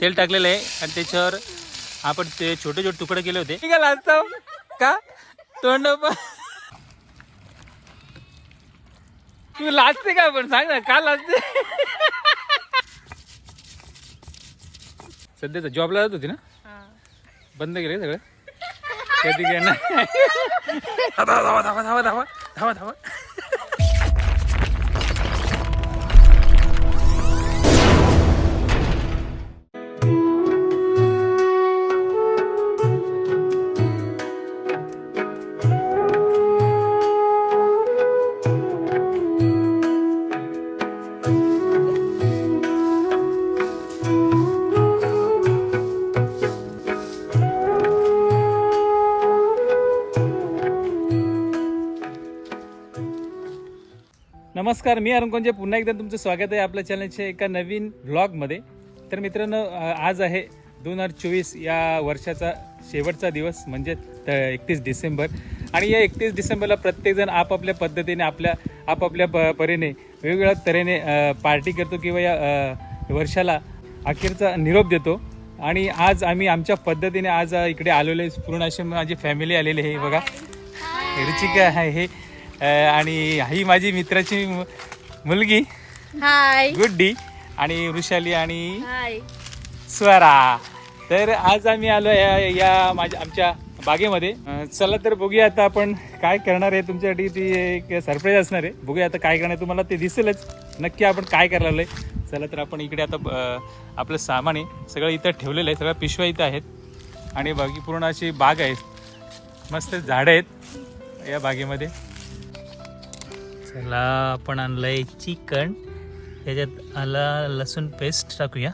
तेल टाकलेलं आहे आणि त्याच्यावर आपण ते छोटे छोटे तुकडे केले होते. का? तोंड तू लाजते का पण सांग ना का लाजते? सध्याचा जॉबला जात होती ना? बंद केले सगळं? कधी धावा धावा धावा धावा धावा धावा. नमस्कार मी अरुण कोंजे. पुन्हा एकदा तुमचं स्वागत आहे आपल्या चॅनलच्या एका नवीन व्लॉगमध्ये. तर मित्रांनो आज आहे दोन हजार चोवीस या वर्षाचा शेवटचा दिवस म्हणजे एकतीस डिसेंबर. आणि या एकतीस डिसेंबरला प्रत्येकजण आपापल्या पद्धतीने आपल्या आपापल्या प परीने वेगवेगळ्या तऱ्हेने पार्टी करतो किंवा या वर्षाला अखेरचा निरोप देतो. आणि आज आम्ही आमच्या पद्धतीने आज इकडे आलेलो आहे. पूर्ण अशी माझी फॅमिली आलेली आहे बघा. रुचिका आहे हे आणि ही माझी मित्राची मुलगी. हाय. गुड्डी. आणि वृषाली आणि हाय. स्वरा. तर आज आम्ही आलो या या माझ्या आमच्या बागेमध्ये. चला तर बघूया आता आपण काय करणार आहे. तुमच्यासाठी ती एक सरप्राईज असणार आहे. बघूया आता काय करणार आहे. तुम्हाला ते दिसेलच. नक्की आपण काय करायला आलोय चला तर आपण इकडे आता आपलं सामान आहे. सगळं इथं ठेवलेलं आहे. सगळ्या पिशव्या इथं आहेत. आणि बाकी पूर्ण अशी बाग आहे. मस्त झाडं आहेत या बागेमध्ये. चला आपण आणलंय चिकन. त्याच्यात आला लसूण पेस्ट टाकूया.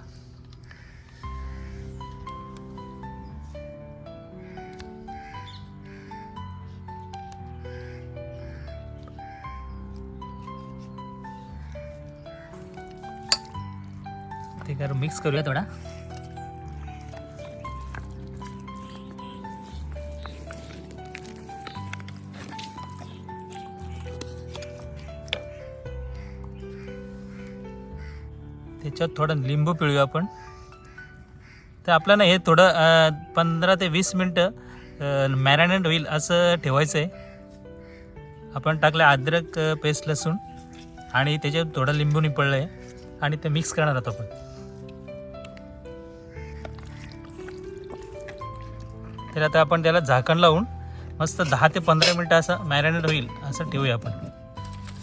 ते कर मिक्स करूया थोडा. त्याच्यात थोडं लिंबू पिळूया आपण. तर आपल्याला हे थोडं पंधरा ते वीस मिनटं मॅरिनेट होईल असं ठेवायचं आहे आपण टाकलं अद्रक पेस्ट लसूण आणि त्याच्यात थोडं लिंबू निपळलं आहे आणि ते मिक्स करणार आहोत आपण. तर आता आपण त्याला झाकण लावून मस्त दहा ते पंधरा मिनटं असं मॅरिनेट होईल असं ठेवूया आपण.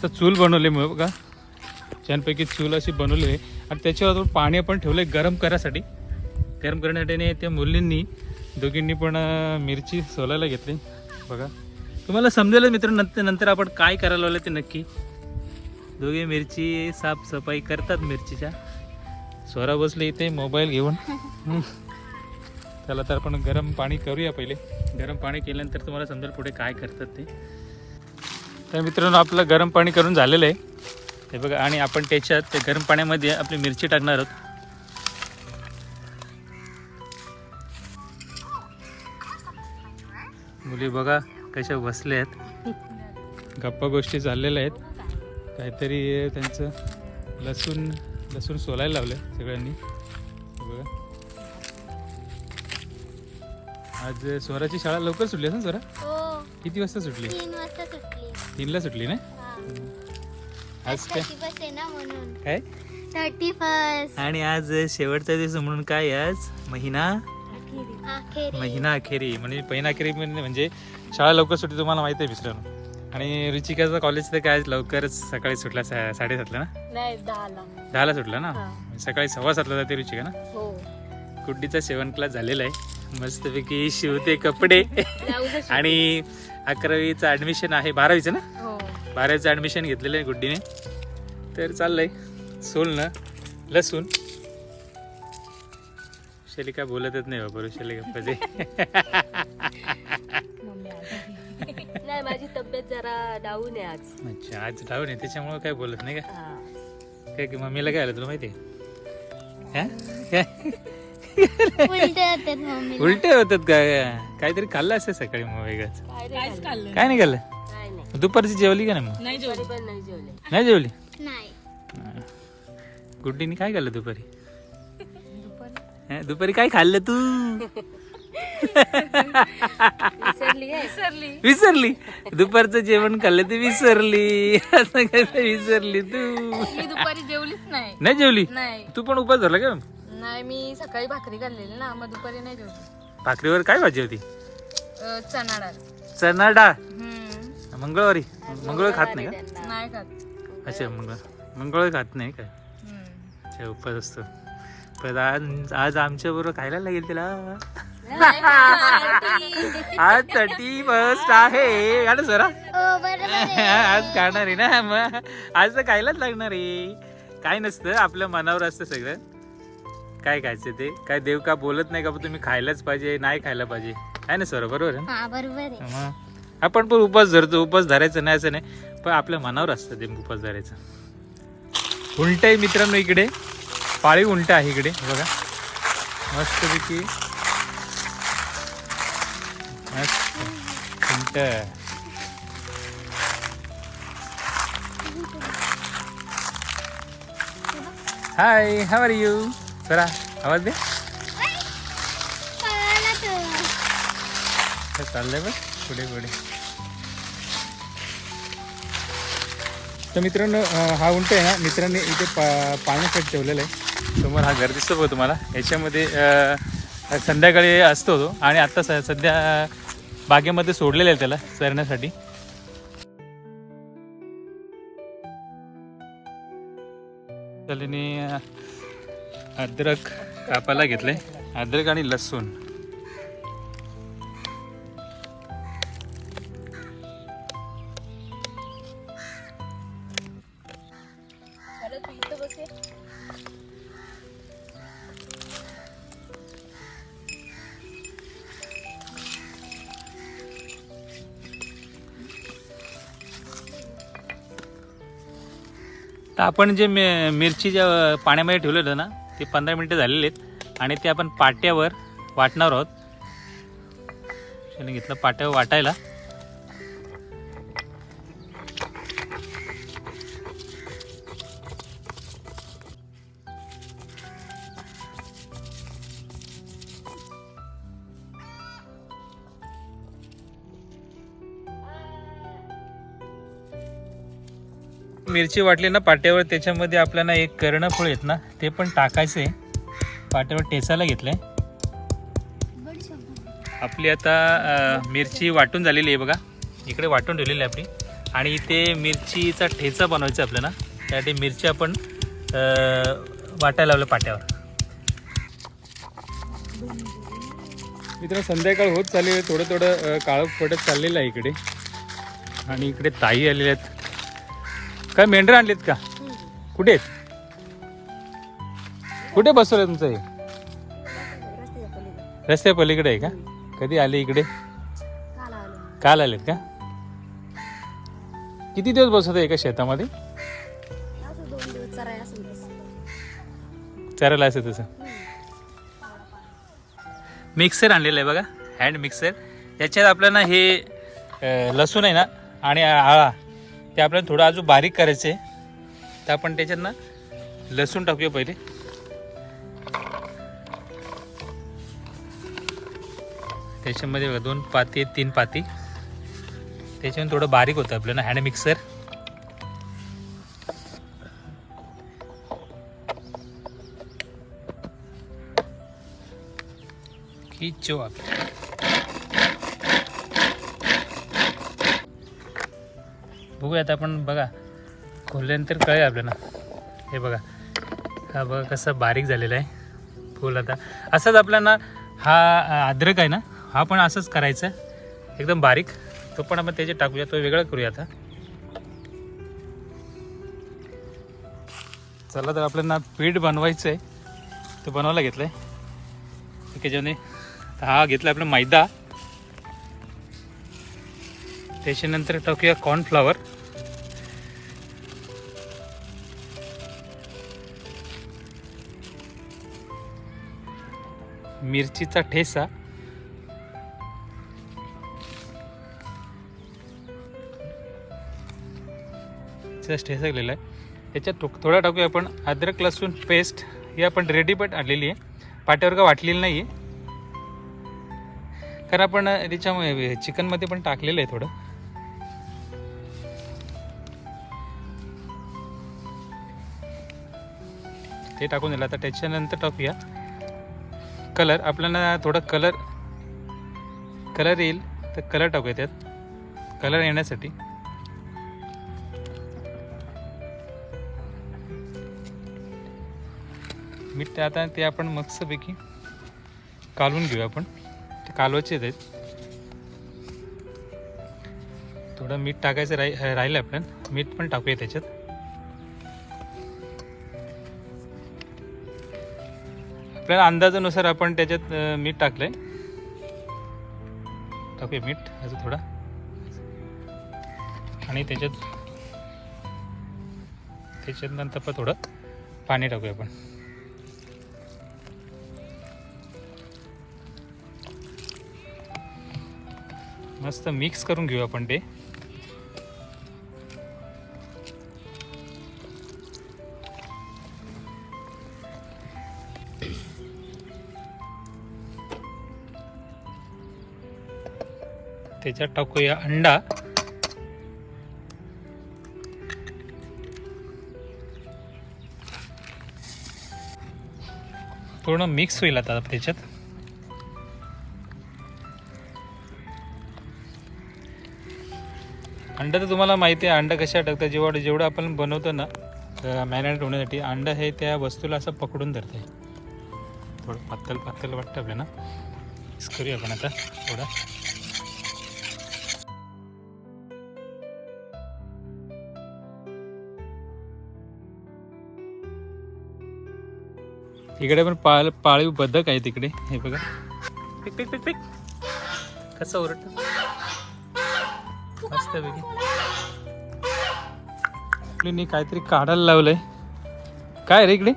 तर चूल बनवले मग बघा. छानपैकी चूल अशी बनवली आहे. आणि त्याच्यावर पाणी आपण ठेवलं आहे गरम करायसाठी. गरम करण्यासाठी त्या मुलींनी दोघींनी पण मिरची सोलायला घेतली. बघा. तुम्हाला समजेल मित्र नंतर नंतर आपण काय करायला लावलं ते नक्की. दोघे मिरची साफसफाई करतात मिरचीच्या. स्वरा बसले इथे मोबाईल घेऊन. त्याला तर आपण गरम पाणी करूया पहिले. गरम पाणी केल्यानंतर तुम्हाला समजेल पुढे काय करतात ते. तर मित्रांनो आपलं गरम पाणी करून झालेलं आहे. हे बघा आणि आपण त्याच्यात ते गरम पाण्यामध्ये आपली मिरची टाकणार आहोत. मुली बघा कशा बसल्या आहेत. गप्पा गोष्टी चाललेल्या आहेत. काहीतरी त्यांचं लसूण लसूण सोलायला लावलं सगळ्यांनी. बघा. आज स्वराची शाळा लवकर सुटली असेल स्वरा? हो. किती वाजता सुटली? तीन वाजता सुटली. तीनला सुटली ना? आज काय? थर्टी फर्स्ट आहे ना म्हणून. काय? थर्टी फर्स्ट आणि आज शेवटचा दिवस म्हणून काय आज? महिना? अखेरी. महिना अखेरी. म्हणजे महिना अखेरी म्हणजे म्हणजे शाळा लवकर सुटली तुम्हाला माहिती आहे मित्रांनो आणि रुचिकाचं कॉलेज तर काय आज लवकरच सकाळी सुटला सा- साडेसातला ना? नाही दहाला. सुटला ना? हा. सकाळी सव्वा सातला जाते रुचिका ना? हो. गुड्डीचा सेवन क्लास झालेला आहे. मस्तपैकी शिवते कपडे. आणि अकरावीचं ऍडमिशन आहे बारावीचं ना? बारावीचं ऍडमिशन घेतलेलं आहे गुड्डीने. तर चाललंय. सोलणं लसूण. शैली काय बोलतच नाही बाबा शैली गप्पाचे. नाही माझी तब्येत जरा डाऊन आहे आज. अच्छा आज डाऊन आहे. त्याच्यामुळे काय बोलत नाही का? काय की मम्मीला काय आलं तुला माहिती हा? उलटे होतात मम्मी उलटे होतात काय काहीतरी खाल्लं असतं सकाळी मग वेगळंच. खाल्लं काय नाही खाल्लं? दुपारची जेवली का नाही मग? नाही जेवली. पण नाही जेवले? नाही. जेवली नाही गुड्डीने काय खाल्लं दुपारी? दुपारी. दुपारी काय खाल्लं तू? विसरली काय? विसरली. विसरली. दुपारचं जेवण खाल्लं ते विसरली. असं कसं विसरली तू? मी दुपारी जेवलीच नाही. नाही जेवली? नाही. तू पण उपास धरला का? नाही मी सकाळी भाकरी खाल्लेली ना मग दुपारी नाही जेवली. भाकरीवर काय भाजी होती? अं, चणा डाळ. चणा डाळ? हम्म. मंगळवारी. मंगळवारी खात नाही का? नाही खात. अच्छा मंगळ मंगळवारी खात नाही काय. अच्छा उपास असतो. पण आज आज आमच्या बरोबर खायला लागेल तिला. आज थर्टी फर्स्ट आहे. गाणं सरा आज खाणार आहे ना मग आज तर खायलाच लागणार आहे. काय नसतं आपल्या मनावर असतं सगळं. काय खायचं ते? काय देव का बोलत नाही का बा तुम्ही खायलाच पाहिजे नाही खायला पाहिजे. आहे ना सर बरोबर? हा बरोबर आहे. मग आपण पण उपास धरतो उपास धरायचं नाही असं नाही. पण आपल्या मनावर असतं ते उपास धरायचं. उलट आहे मित्रांनो इकडे. पाळी उलट आहे इकडे बघा. मस्तपैकी. मस्त. उलट. हाय हाव आर यू जरा आवाज दे. चाललंय बघ. पुढे पुढे. तर मित्रांनो हा उंट आहे ना मित्रांनी इथे पा पाण्यासाठी ठेवलेला आहे. समोर हा घर दिसतो बघ तुम्हाला. याच्यामध्ये संध्याकाळी असतो तो आणि आत्ता स सध्या बागेमध्ये सोडलेलं आहे त्याला चरण्यासाठी. त्याने अद्रक कापायला घेतलंय. अद्रक आणि लसूण. तर आपण जे मे मिरची ज्या पाण्यामध्ये ठेवलं होतं ना ते पंधरा मिनटं झालेले आहेत आणि ते आपण पाट्यावर वाटणार आहोत. घेतलं पाट्यावर वाटायला. मिरची वाटली ना पाट्यावर त्याच्यामध्ये आपल्याला एक कर्णफूळ येत ना ते पण टाकायचं. आहे पाट्यावर टेचायला आहे आपली आता मिरची वाटून झालेली आहे बघा. इकडे वाटून ठेवलेली आहे आपली. आणि इथे मिरचीचा ठेचा बनवायचा आहे आपल्याला. त्यासाठी मिरची आपण वाटायला लावलं पाट्यावर. मित्र संध्याकाळ होत चालली आहे. थोडं थोडं काळं पडत चाललेलं आहे इकडे. आणि इकडे ताई आलेल्या आहेत. काय मेंढर आणलेत का? कुठे? आहेत कुठे बसवलं तुमचं हे? रस्त्या पलीकडे आहे का? कधी आले इकडे? काल आलेत का? किती दिवस बसवत एका शेतामध्ये? चरायला असं तसं. मिक्सर आणलेलं आहे बघा हँड मिक्सर याच्यात आपल्याला हे लसूण आहे ना आणि आळा. ते आपल्याला थोडं अजून बारीक करायचं आहे तर आपण त्याच्यात ना लसूण टाकूया पहिले. त्याच्यामध्ये बघा दोन पाती आहेत तीन पाती. त्याच्यामध्ये थोडं बारीक होतं आपल्याला हँड मिक्सर की आपल्या बघूया आता आपण. बघा खोलल्यानंतर कळेल आपल्याला. हे बघा. हा बघा कसं बारीक झालेला आहे फुल आता. असंच आपल्याला हा अद्रक आहे ना हा पण असंच करायचं. एकदम बारीक. तो पण आपण त्याचे टाकूया तो वेगळा करूया आता. चला तर आपल्याला पीठ बनवायचं आहे ते बनवायला घेतलं आहे त्याच्याने हा घेतला आपला मैदा. त्याच्यानंतर टाकूया कॉर्नफ्लॉवर मिरचीचा ठेसा. ठेसा गेलेला आहे. त्याच्यात थोडा टाकूया आपण अद्रक लसूण पेस्ट ही आपण रेडीमेड आणलेली आहे. पाट्यावर का वाटलेली नाही आहे कारण आपण त्याच्यामुळे चिकनमध्ये पण टाकलेलं आहे थोडं. ते टाकून दिलं. आता त्याच्यानंतर टाकूया. कलर आपल्याला थोडा कलर कलर येईल तर कलर टाकूया त्यात. कलर येण्यासाठी. मीठ ते आता ते आपण मस्तपैकी कालवून घेऊया आपण. ते कालवायचे आहेत. थोडं मीठ टाकायचं राही राहिलं आपण मीठ पण टाकूया त्याच्यात. आपल्याला अंदाजानुसार आपण त्याच्यात मीठ टाकलंय. टाकूया मीठ असं थोडा. आणि त्याच्यात त्याच्यात नंतर पण थोडं पाणी टाकूया आपण. मस्त मिक्स करून घेऊ आपण ते. त्याच्यात टाकूया अंडा. पूर्ण मिक्स होईल आता त्याच्यात. अंडा तर तुम्हाला माहिती आहे अंडा कशा टाकतात जेव्हा जेवढं आपण बनवतो ना मॅरिनेट होण्यासाठी अंडा हे त्या वस्तूला असं पकडून धरते. थोडं पातळ पातळ वाटतं आपल्याला. मिक्स करूया आपण आता थोडं. इकडे पण पाळ पाळीव बदक आहे तिकडे. हे बघा. पिक पिक पिक पिक. कसं ओरडत? मस्त पैकी काहीतरी काढायला लावलंय. काय रे इकडे?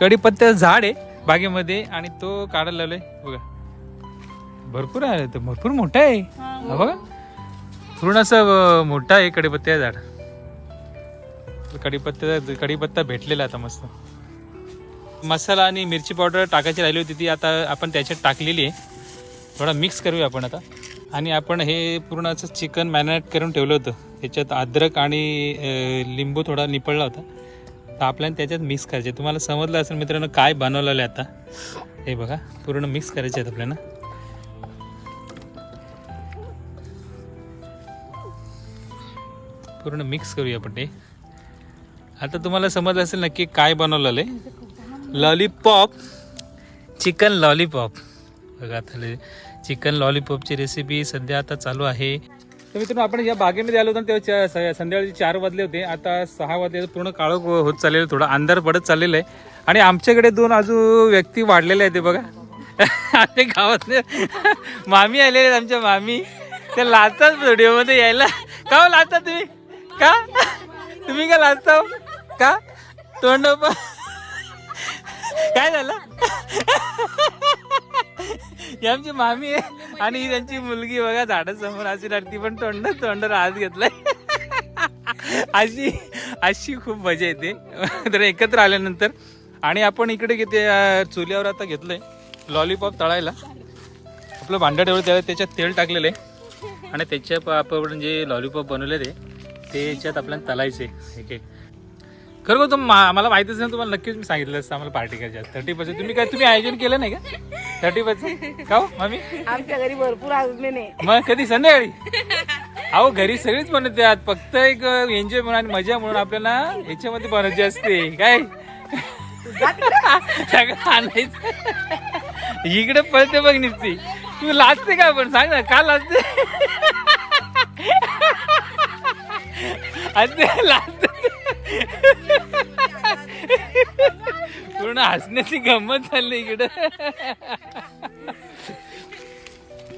कडीपत्त्याचं झाड आहे बागेमध्ये आणि तो काढायला लावलाय. बघा. भरपूर आहे तो. भरपूर मोठा आहे. हा बघा. पूर्ण असं मोठा आहे कडीपत्त्याचं झाड. कडीपत्ता कडीपत्ता भेटलेला आता मस्त. मसाला आणि मिरची पावडर टाकायची राहिली होती ती आता आपण त्याच्यात टाकलेली आहे. थोडा मिक्स करूया आपण आता. आणि आपण हे पूर्ण असं चिकन मॅरिनेट करून ठेवलं होतं. त्याच्यात अद्रक आणि लिंबू थोडा निपळला होता. तर आपल्याला त्याच्यात मिक्स करायचे. तुम्हाला समजलं असेल मित्रांनो काय बनवलेलं आहे आता. हे बघा पूर्ण मिक्स करायचे आहेत आपल्याला. पूर्ण मिक्स करूया आपण ते. आता तुम्हाला समजलं असेल नक्की काय बनवलेलं आहे. लॉलीपॉप. Chicken lollipop. बघा आता चिकन लॉलीपॉपची रेसिपी सध्या आता चालू आहे. तर मित्रांनो आपण या बागेमध्ये आलो होतो ना तेव्हा चा- स- संध्याकाळचे चार वाजले होते. आता सहा वाजले पूर्ण काळोख होत चाललेलं थोडं अंधार पडत चाललेलं आहे. आणि आमच्याकडे दोन अजून व्यक्ती वाढलेले आहेत ते बघा. आमच्या गावातले मामी आलेले आहेत आमच्या मामी. ते लाजतात व्हिडिओमध्ये यायला. का हो लाजता तुम्ही? का? तुम्ही का लाजता हो? का? तोंड काय झालं? ही आमची मामी आहे आणि ही त्यांची मुलगी बघा झाडासमोर अशी ती पण तोंड तोंड हात घेतलाय. अशी अशी खूप मजा येते. तर एकत्र आल्यानंतर. आणि आपण इकडे घेते चुल्यावर आता घेतलंय. लॉलीपॉप तळायला. आपलं भांडं ठेवलं त्याला त्याच्यात तेल टाकलेलं आहे. आणि त्याच्या आपण जे लॉलीपॉप बनवले ते त्याच्यात आपल्याला तलायचे एक एक खरं तुम मला माहितीच नाही तुम्हाला नक्कीच मी सांगितलं असतं आम्हाला पार्टी करायची थर्टी पर्सेंट तुम्ही काय तुम्ही आयोजन केलं नाही का? थर्टी पर्सेंट का हो मामी? आमच्या घरी भरपूर नाही. मग कधी? संध्याकाळी? अहो घरी सगळीच बनवतात फक्त एक एन्जॉय म्हणून आणि मजा म्हणून आपल्याला याच्यामध्ये बनवायची असते. काय? आणायचं. इकडे पळते बघ निसती. तू लाजते का पण सांग ना का लाजते? लाजते. पूर्ण हसण्याची गंमत चालली इकडे.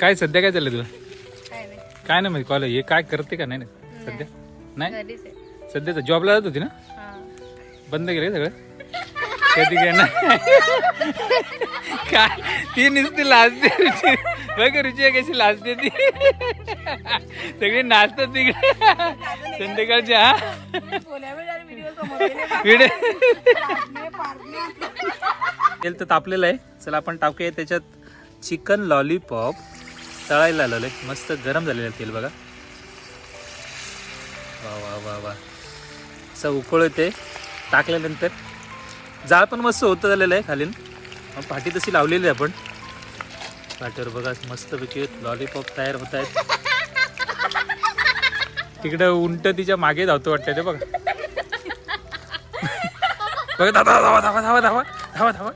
काय सध्या काय चाललंय तुला? काय नाही. माहिती कॉलेज हे काय करते का? नाही ना सध्या? नाही? सध्या जॉबला जात होती ना? हा. बंद केलं सगळं? कधी काय ना काय ती नुसती लाजते रुची. बघ रुची आहे कशी लाजते ती. सगळी नाचतात तिकडे. संध्याकाळची हा. तेल तर तापलेलं आहे. चला आपण टाकूया त्याच्यात चिकन लॉलीपॉप तळायला आलेलं आहे. मस्त गरम झालेलं आहे तेल बघा. वा वा वा वा. असं उकळ ते टाकल्यानंतर जाळ पण मस्त होतं झालेलं आहे खालीन. पाठी तशी लावलेली आहे आपण. पाठीवर बघा मस्तपैकी लॉलीपॉप तयार होत आहेत. तिकडं उंट तिच्यामागे धावतो वाटतं ते बघा. बघा धावा धावा धावा धावा धावा धावा धावा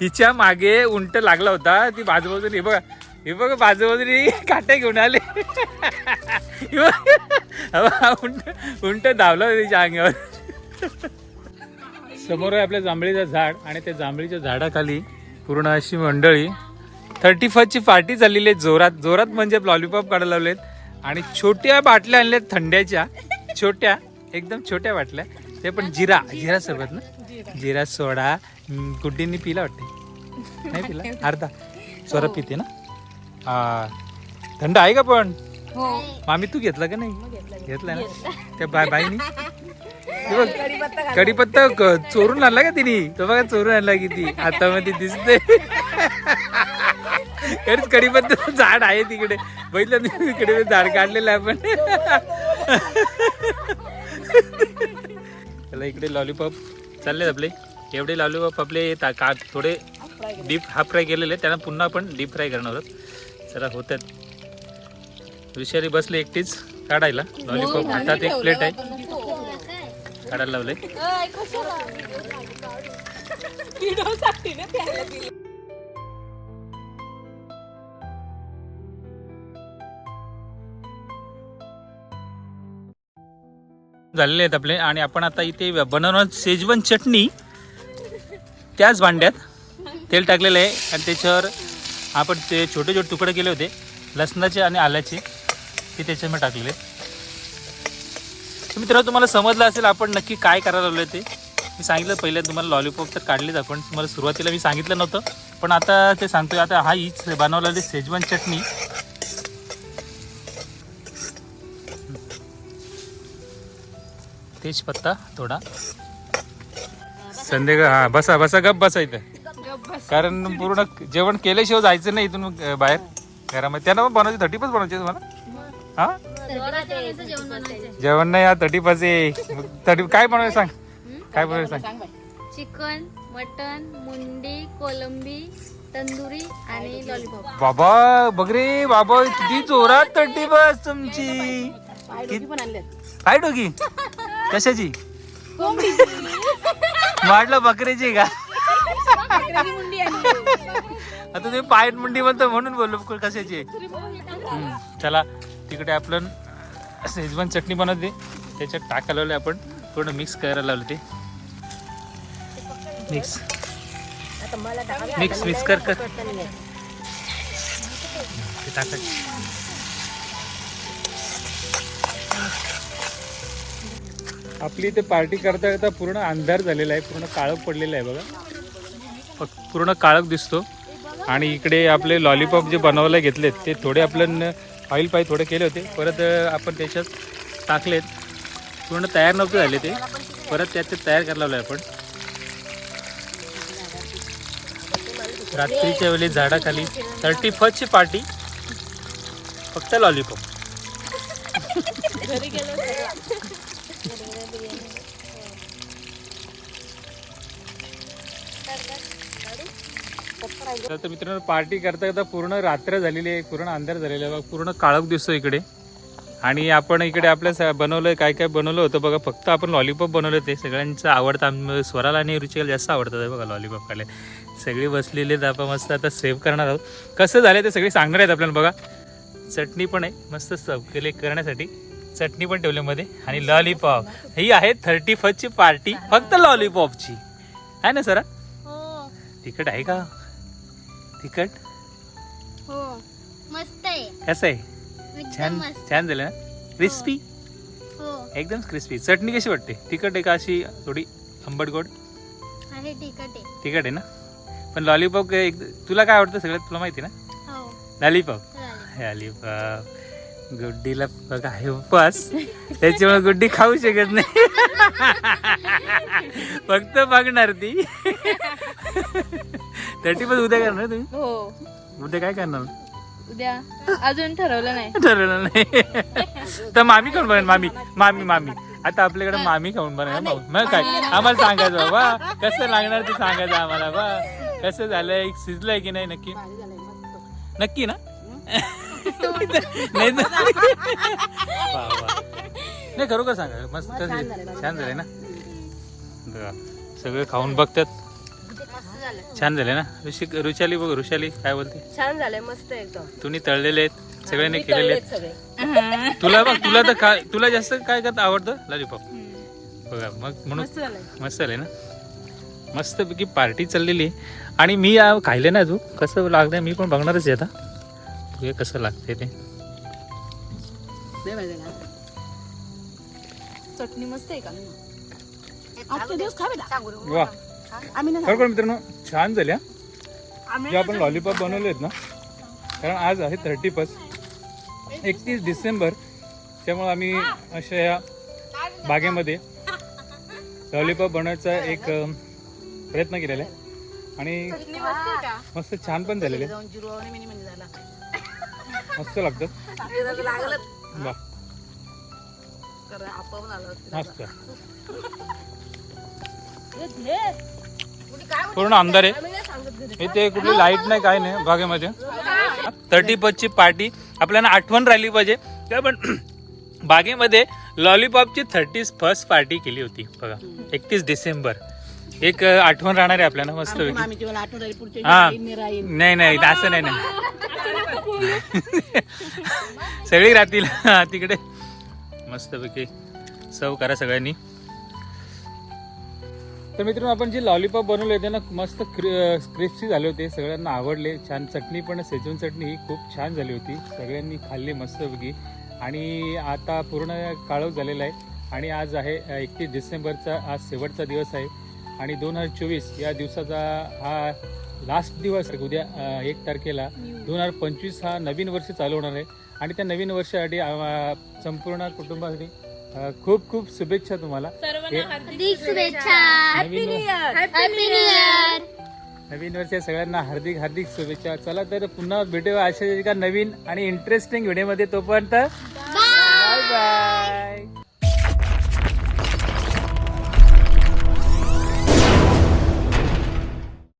हिच्या मागे उंट लागला होता. ती बाजूबाजून हे बघा हे बघा बाजूबाजूने काटे घेऊन आले. उंट उंट धावला तिच्या अंगावर. समोर आहे आपल्या जांभळीचं झाड आणि त्या जांभळीच्या झाडाखाली पूर्ण अशी मंडळी. थर्टी फर्स्टची पार्टी चाललेली आहे जोरात. जोरात म्हणजे लॉलीपॉप काढायला लावलेत. आणि छोट्या बाटल्या आणल्यात थंड्याच्या. छोट्या. एकदम छोट्या बाटल्या. ते पण जिरा. जिरा सरबत ना? जिरा सोडा. गुड्डींनी पिला वाटते. नाही पिला? अर्धा. स्वरा पिते ना? हा. थंड आहे का पण? हो. मामी तू घेतला का नाही? घेतला. ना? त्या बाय बाईनी? हे बघ कढीपत्ता कडीपत्ता क- चोरून आणला का तिने? तो बघा चोरून आणला किती. हातामध्ये दिसते खरंच कडीपत्ता झाड आहे तिकडे. बघितलं तिकडे झाड काढलेलं आहे आपण. त्याला इकडे लॉलीपॉप चाललेत आपले. एवढे लॉलीपॉप आपले ता- का थोडे डीप हाफ फ्राय केलेले त्यांना पुन्हा आपण डीप फ्राय करणार आहोत. जरा होतात. विषारी बसले एकटीच काढायला. लॉलीपॉप हातात एक प्लेट आहे. काढायला लावले झालेले आहेत आपले. आणि आपण आता इथे बनवणार शेजवन चटणी त्याच भांड्यात तेल टाकलेलं आहे. आणि त्याच्यावर आपण ते छोटे छोटे तुकडे केले होते. लसणाचे आणि आल्याचे ते त्याच्यामध्ये टाकलेले आहेत. मित्रांनो तुम्हाला समजलं असेल आपण नक्की काय करायला लावलं ते. मी सांगितलं पहिल्या तुम्हाला लॉलीपॉप तर काढलेच आपण. तुम्हाला सुरुवातीला मी सांगितलं नव्हतं. पण आता ते सांगतोय आता हा हीच बनवलेली शेजवान चटणी. तेजपत्ता थोडा. संध्याकाळ हा बसा बसा गप बसा इथं. कारण पूर्ण जेवण केल्याशिवाय जायचं नाही इथून बाहेर. घरामध्ये. त्यांना पण बनवायची थर्टी पण बनवायची तुम्हाला? हा? जेवण नाही हा थर्टी पाच थर्टी काय बनवायचं सांग? काय बनवायचं सांग? चिकन मटन मुंडी कोलंबी तंदुरी आणि लॉलीपॉप. बाबा बघ रे बाबा किती जोरात थर्टी बस तुमची. काय डोकी कशाची? वाटलं बकरीची का? आता तुम्ही पायट मुंडी म्हणतो म्हणून बोललो क- कशाची चला तिकडे आपण शेजवान चटणी बनवते. त्याच्यात टाकायला लावले आपण. थोडं मिक्स करायला लावलं ते. मिक्स मिक्स मिक्स कर कर. ते आपली इथे पार्टी करता करता पूर्ण अंधार झालेला आहे. पूर्ण काळक पडलेला आहे बघा. फक्त पूर्ण काळख दिसतो. आणि इकडे आपले लॉलीपॉप जे बनवायला घेतलेत ते थोडे आपलं ऑइल पाय थोडे केले होते. परत आपण त्याच्यात टाकलेत. पूर्ण तयार नव्हते झाले ते. परत त्यात ते तयार करायला लावलं आपण. रात्रीच्या वेळी झाडाखाली थर्टी फर्स्टची पार्टी फक्त लॉलीपॉप तर मित्रांनो पार्टी करता करता पूर्ण रात्र झालेली आहे पूर्ण अंधार झालेला आहे. बघा पूर्ण काळोख दिसतो इकडे. आणि आपण इकडे आपल्या स- बनवलं काय काय बनवलं होतं बघा. फक्त आपण लॉलीपॉप बनवलं ते. सगळ्यांचं आवडतं. आम- स्वराला आणि रुचिला जास्त आवडतं ते बघा लॉलीपॉप खाले सगळी बसलेली आहेत. आपण मस्त आता सेव्ह करणार आहोत. कसं झालं ते सगळे सांगणार आहेत आपल्याला बघा. चटणी पण आहे. मस्त सर्व केले करण्यासाठी. चटणी पण ठेवल्यामध्ये आणि लॉलीपॉप ही आहे थर्टी फर्स्टची पार्टी. फक्त लॉलीपॉपची आहे ना सर? हो. तिखट आहे का? तिखट? हो. मस्त आहे. कसं आहे? छान छान झालं ना? क्रिस्पी हो. एकदम क्रिस्पी चटणी कशी वाटते? तिखट आहे का अशी थोडी आंबट गोड? आहे तिखट आहे. ना? पण लॉलीपॉप एक तुला काय आवडतं सगळ्यात तुला माहिती ना? हो. लॉलीपॉप चालेल. लॉलीपॉप गुड्डीला बघा आहे उपवास. त्याच्यामुळे गुड्डी खाऊ शकत नाही. फक्त बघणार ती. थर्टी पण उद्या करणार तुम्ही? हो. उद्या काय करणार? उद्या. अजून ठरवलं नाही. ठरवलं नाही. तर मामी खाऊन बघेन मामी. मामी मामी. आता आपल्याकडे मामी खाऊन बघा भाऊ. मग काय? आम्हाला सांगायचं बाबा कसं लागणार ते सांगायचं आम्हाला बा कसं झालंय शिजलंय की नाही नक्की? नक्की ना? नाही ना? वा, वा. नाही खरोखर सांगा. मस्त छान झालंय ना? बघा, सगळे खाऊन बघतात. छान झाले ना? ऋषी रुचाली बघ रुचाली काय बोलते? छान झालंय मस्त एकदम. तुम्ही तळलेले आहेत सगळ्यांनी केलेले आहेत. तुला बघ तुला तर काय तुला जास्त काय करत आवडतं? लॉलीपॉप. बघा मग म्हणून मस्त झाले ना? मस्त पैकी पार्टी चाललेली आहे. आणि मी खायले ना तू कसं लागतंय मी पण बघणारच आहे आता. तुझे कसं लागते ते. चटणी मस्त आहे का? वा. आम्ही नाही खरोखर मित्रांनो छान झाल्या जे आपण लॉलीपॉप बनवले आहेत ना कारण आज आहे थर्टी फर्स्ट एकतीस डिसेंबर त्यामुळे आम्ही अशा या बागेमध्ये लॉलीपॉप बनवायचा एक प्रयत्न केलेला आहे. आणि मस्त आहे का? मस्त छान पण झालेले मस्त लागतं. लागलं वा. तर आपण आलो मस्त. पूर्ण अंधार आहे. इथे कुठली लाइट नाही काय नाही बागेमध्ये. थर्टी ची पार्टी आपल्याला आठवण राहिली पाहिजे. त्या पण बागेमध्ये लॉलीपॉपची थर्टी फर्स्ट पार्टी केली होती. बघा एकतीस डिसेंबर. एक आठवण राहणार आहे आपल्याला मस्त हा. नाही नाही असं नाही नाही. सगळी राहतील. तिकडे. मस्तपैकी सर्व करा सगळ्यांनी. तर मित्रांनो आपण जे लॉलीपॉप बनवले होते ना मस्त क्रिस्पी झाले होते सगळ्यांना आवडले. छान चटणी पण सेजून चटणी ही खूप छान झाली होती. सगळ्यांनी खाल्ली मस्तपैकी. आणि आता पूर्ण काळोख झालेला आहे. आणि आज आहे एकतीस डिसेंबरचा आज शेवटचा दिवस आहे. आणि दोन हजार चोवीस या दिवसाचा हा लास्ट दिवस आहे. उद्या एक तारखेला. दोन हजार पंचवीस हा नवीन वर्ष चालू होणार आहे. आणि त्या नवीन वर्षासाठी संपूर्ण कुटुंबासाठी खूप खूप शुभेच्छा तुम्हाला. हे हार्दिक शुभेच्छा. नवीन वर्ष सगळ्यांना हार्दिक हार्दिक शुभेच्छा. चला तर पुन्हा भेटूया अशा एका नवीन आणि इंटरेस्टिंग व्हिडिओमध्ये तोपर्यंत बाय बाय